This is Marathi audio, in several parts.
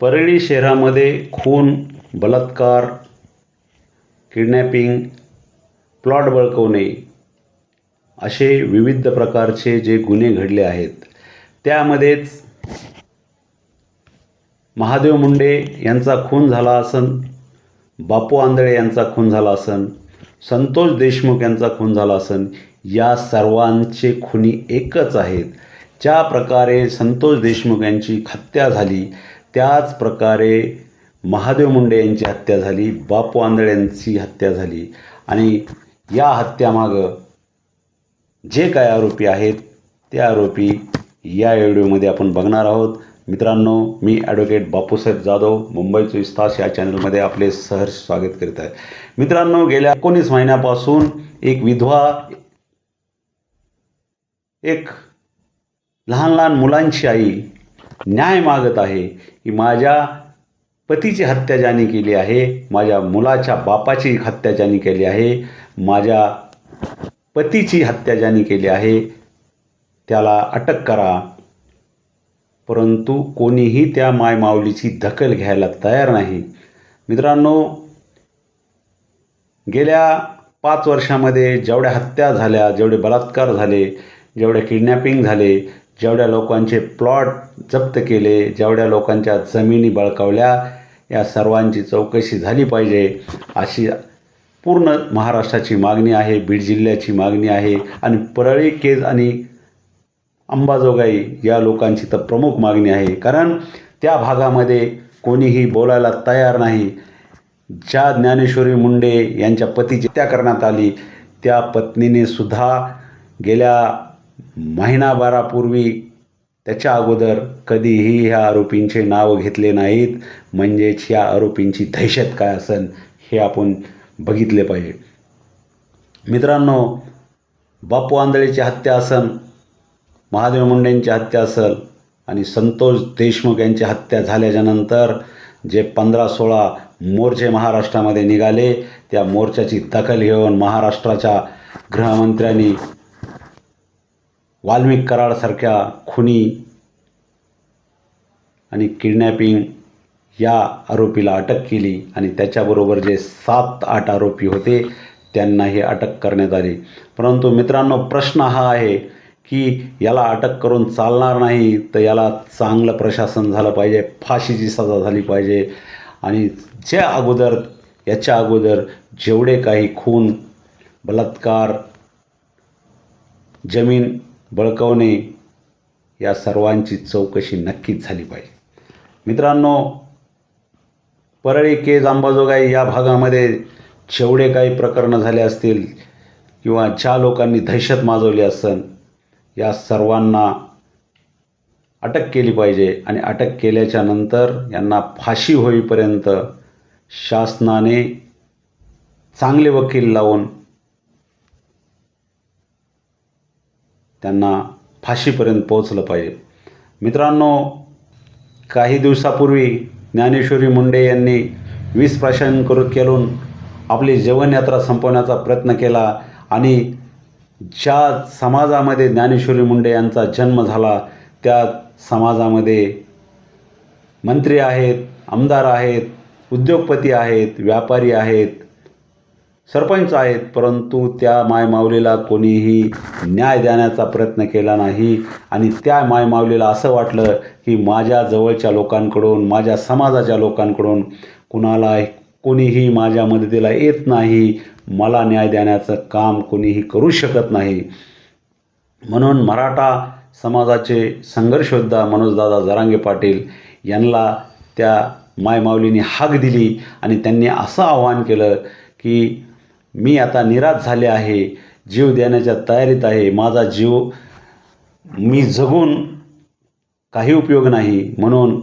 परळी शहरामध्ये खून बलात्कार किडनॅपिंग प्लॉट बळकवणे असे विविध प्रकारचे जे गुन्हे घडले आहेत त्यामध्येच महादेव मुंडे यांचा खून झाला असन बापू आंधळे यांचा खून झाला असन संतोष देशमुख यांचा खून झाला असन या सर्वांचे खुनी एकच आहेत. ज्या प्रकारे संतोष देशमुख यांची हत्या झाली त्याच प्रकारे महादेव मुंडे यांची हत्या झाली बापू आंधळे यांची हत्या झाली आणि या हत्यामागं जे काय आरोपी आहेत ते आरोपी या व्हिडिओमध्ये आपण बघणार आहोत. मित्रांनो मी ॲडव्होकेट बापूसाहेब जाधव मुंबई चोवीस तास या चॅनलमध्ये आपले सहर्ष स्वागत करीत आहे. मित्रांनो गेल्या एकोणीस महिन्यापासून एक विधवा एक लहान लहान मुलांची आई न्याय मागत आहे की माझ्या पतीची हत्या ज्याने केली आहे माझ्या मुलाच्या बापाची हत्या ज्याने केली आहे माझ्या पतीची हत्या ज्याने केली आहे त्याला अटक करा. परंतु कोणीही त्या मायमाऊलीची दखल घ्यायला तयार नाही. मित्रांनो गेल्या पाच वर्षामध्ये जेवढ्या हत्या झाल्या जेवढे बलात्कार झाले जेवढे किडनॅपिंग झाले जेवढ्या लोकांचे प्लॉट जप्त केले जेवढ्या लोकांच्या जमिनी बळकावल्या या सर्वांची चौकशी झाली पाहिजे अशी पूर्ण महाराष्ट्राची मागणी आहे बीड जिल्ह्याची मागणी आहे आणि परळी केज आणि अंबाजोगाई या लोकांची तर प्रमुख मागणी आहे. कारण त्या भागामध्ये कोणीही बोलायला तयार नाही. ज्या ज्ञानेश्वरी मुंडे यांच्या पतीची हत्या करण्यात आली त्या पत्नीने सुद्धा गेल्या महिनाभरापूर्वी त्याच्या अगोदर कधीही ह्या आरोपींचे नाव घेतले नाहीत. म्हणजेच ह्या आरोपींची दहशत काय असेल हे आपण बघितले पाहिजे. मित्रांनो बापू आंधळेची हत्या असन महादेव मुंडेंची हत्या असेल आणि संतोष देशमुख यांची हत्या झाल्याच्यानंतर जे पंधरा सोळा मोर्चे महाराष्ट्रामध्ये निघाले त्या मोर्चाची दखल घेऊन महाराष्ट्राच्या गृहमंत्र्यांनी वाल्मिक कराडसारख्या खुनी आणि किडनॅपिंग या आरोपीला अटक केली आणि त्याच्याबरोबर जे सात आठ आरोपी होते त्यांनाही अटक करण्यात आली. परंतु मित्रांनो प्रश्न हा आहे की याला अटक करून चालणार नाही तर याला चांगलं प्रशासन झालं पाहिजे फाशीची सजा झाली पाहिजे. आणि ज्या अगोदर याच्या अगोदर जेवढे काही खून बलात्कार जमीन बळकवणे या सर्वांची चौकशी नक्कीच झाली पाहिजे. मित्रांनो परळी केज अंबाजोगाई या भागामध्ये जेवढे काही प्रकरणं झाले असतील किंवा ज्या लोकांनी दहशत माजवली असेल या सर्वांना अटक केली पाहिजे आणि अटक केल्याच्यानंतर यांना फाशी होईपर्यंत शासनाने चांगले वकील लावून त्यांना फाशीपर्यंत पोहोचलं पाहिजे. मित्रांनो काही दिवसापूर्वी ज्ञानेश्वरी मुंडे यांनी वीस प्राशन करू केलून आपली जीवनयात्रा संपवण्याचा प्रयत्न केला आणि ज्या समाजामध्ये ज्ञानेश्वरी मुंडे यांचा जन्म झाला त्या समाजामध्ये मंत्री आहेत आमदार आहेत उद्योगपती आहेत व्यापारी आहेत सरपंच आहेत परंतु त्या मायमावलीला कोणीही न्याय देण्याचा प्रयत्न केला नाही. आणि त्या मायमावलीला असं वाटलं की माझ्या जवळच्या लोकांकडून माझ्या समाजाच्या लोकांकडून कुणाला कोणीही माझ्या मदतीला येत नाही. मला न्याय देण्याचं काम कोणीही करू शकत नाही. म्हणून मराठा समाजाचे संघर्षयोद्धा मनोजदादा जरांगे पाटील यांना त्या मायमावलीने हाक दिली आणि त्यांनी असं आवाहन केलं की मी आता निराश झाले आहे जीव देण्याच्या तयारीत आहे माझा जीव मी जगून काही उपयोग नाही म्हणून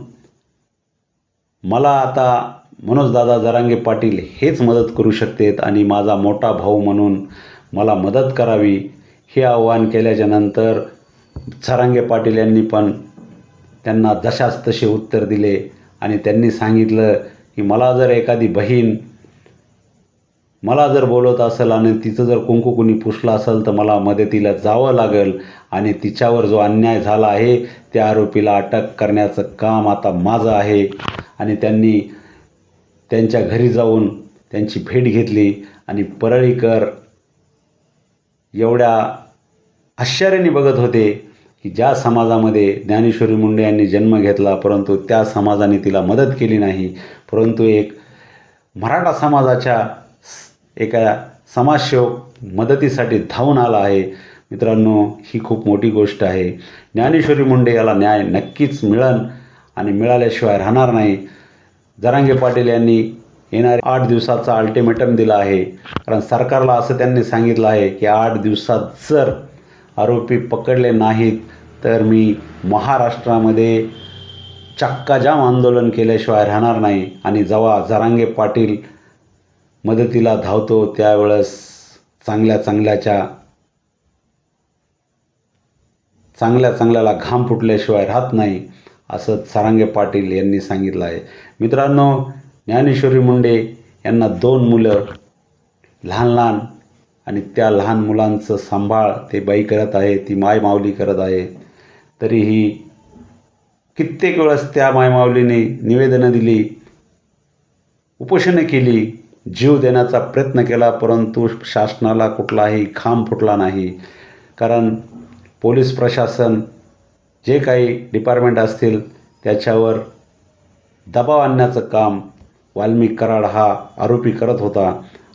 मला आता मनोजदादा जरांगे पाटील हेच मदत करू शकतेत आणि माझा मोठा भाऊ म्हणून मला मदत करावी हे आव्हान केल्याच्यानंतर जरांगे पाटील यांनी पण त्यांना जशाच तसे उत्तर दिले आणि त्यांनी सांगितलं की मला जर एखादी बहीण मला जर बोलवत असेल आणि तिचं जर कुंकू कुणी पुसलं असेल तर मला मदतीला जावं लागेल. आणि तिच्यावर जो अन्याय झाला आहे त्या आरोपीला अटक करण्याचं काम आता माझं आहे. आणि त्यांनी त्यांच्या घरी जाऊन त्यांची भेट घेतली. आणि परळीकर एवढ्या आश्चर्याने बघत होते की ज्या समाजामध्ये ज्ञानेश्वरी मुंडे यांनी जन्म घेतला परंतु त्या समाजाने तिला मदत केली नाही. परंतु एक मराठा समाजाच्या एका समाजसेवक मदतीसाठी धावून आला आहे. मित्रांनो ही खूप मोठी गोष्ट आहे. ज्ञानेश्वरी मुंडे याला न्याय नक्कीच मिळन आणि मिळाल्याशिवाय राहणार नाही. जरांगे पाटील यांनी येणाऱ्या आठ दिवसाचा अल्टिमेटम दिला आहे. कारण सरकारला असं त्यांनी सांगितलं आहे की आठ दिवसात जर आरोपी पकडले नाहीत तर मी महाराष्ट्रामध्ये चक्काजाम आंदोलन केल्याशिवाय राहणार नाही. आणि जेव्हा जरांगे पाटील मदतीला धावतो त्यावेळेस चांगल्या चांगल्याच्या चांगल्या चांगल्याला घाम फुटल्याशिवाय राहत नाही असं सारंगे पाटील यांनी सांगितलं आहे. मित्रांनो ज्ञानेश्वरी मुंडे यांना दोन मुलं लहान लहान आणि त्या लहान मुलांचं सांभाळ ते बाई करत आहे ती मायमावली करत आहे. तरीही कित्येक वेळेस त्या मायमाऊलीने निवेदनं दिली उपोषणं केली जीव देण्याचा प्रयत्न केला परंतु शासनाला कुठलाही खांब फुटला नाही. कारण पोलीस प्रशासन जे काही डिपार्टमेंट असतील त्याच्यावर दबाव आणण्याचं काम वाल्मिक कराड हा आरोपी करत होता.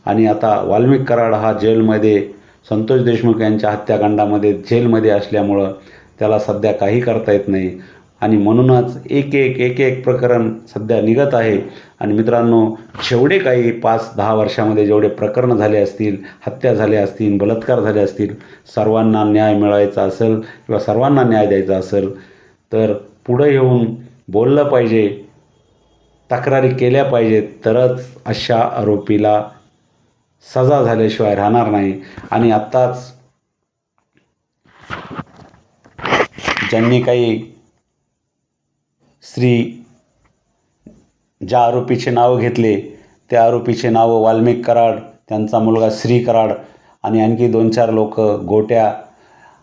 आणि आता वाल्मिक कराड हा जेलमध्ये संतोष देशमुख यांच्या हत्याकांडामध्ये जेलमध्ये असल्यामुळं त्याला सध्या काही करता येत नाही. आणि म्हणूनच एक एक एक एक प्रकरण सध्या निघत आहे. आणि मित्रांनो जेवढे काही पाच दहा वर्षामध्ये जेवढे प्रकरणं झाले असतील हत्या झाल्या असतील बलात्कार झाले असतील सर्वांना न्याय मिळायचा असेल किंवा सर्वांना न्याय द्यायचा असेल तर पुढं येऊन बोललं पाहिजे तक्रारी केल्या पाहिजेत तरच अशा आरोपीला सजा झाल्याशिवाय राहणार नाही. आणि आत्ताच ज्यांनी काही स्त्री ज्या आरोपीचे नावं घेतले त्या आरोपीचे नावं वाल्मिक कराड त्यांचा मुलगा श्री कराड आणि आणखी दोन चार लोक गोट्या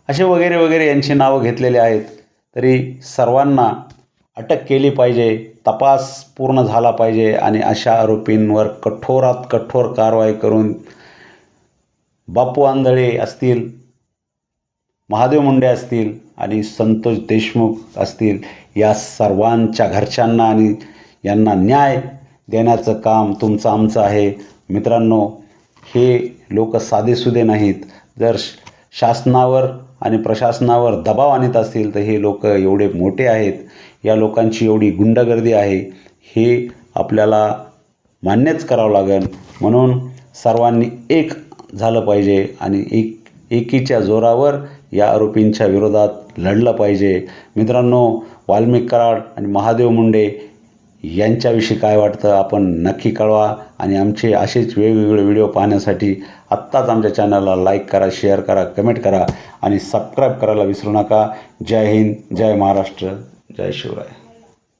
असे वगैरे वगैरे यांची नावं घेतलेले आहेत. तरी सर्वांना अटक केली पाहिजे तपास पूर्ण झाला पाहिजे आणि अशा आरोपींवर कठोरात कठोर कारवाई करून बापू आंधळे असतील महादेव मुंडे असतील आणि संतोष देशमुख असतील या सर्वांच्या घरच्यांना आणि यांना न्याय देण्याचं काम तुमचं आमचं आहे. मित्रांनो हे लोक साधेसुधे नाहीत. जर श- शासनावर आणि प्रशासनावर दबाव आणत असतील तर हे लोक एवढे मोठे आहेत. या लोकांची एवढी गुंडगर्दी आहे. हे आपल्याला मान्यच करावं लागेल. म्हणून सर्वांनी एक झालं पाहिजे आणि एक एकीच्या जोरावर या आरोपींच्या विरोधात लढलं पाहिजे. मित्रांनो वाल्मिक कराड आणि महादेव मुंडे यांच्याविषयी काय वाटतं आपण नक्की कळवा आणि आमचे असेच वेगवेगळे व्हिडिओ पाहण्यासाठी आत्ताच आमच्या चॅनलला लाईक करा शेअर करा कमेंट करा आणि सबस्क्राईब करायला विसरू नका. जय हिंद जय महाराष्ट्र जय शिवराय.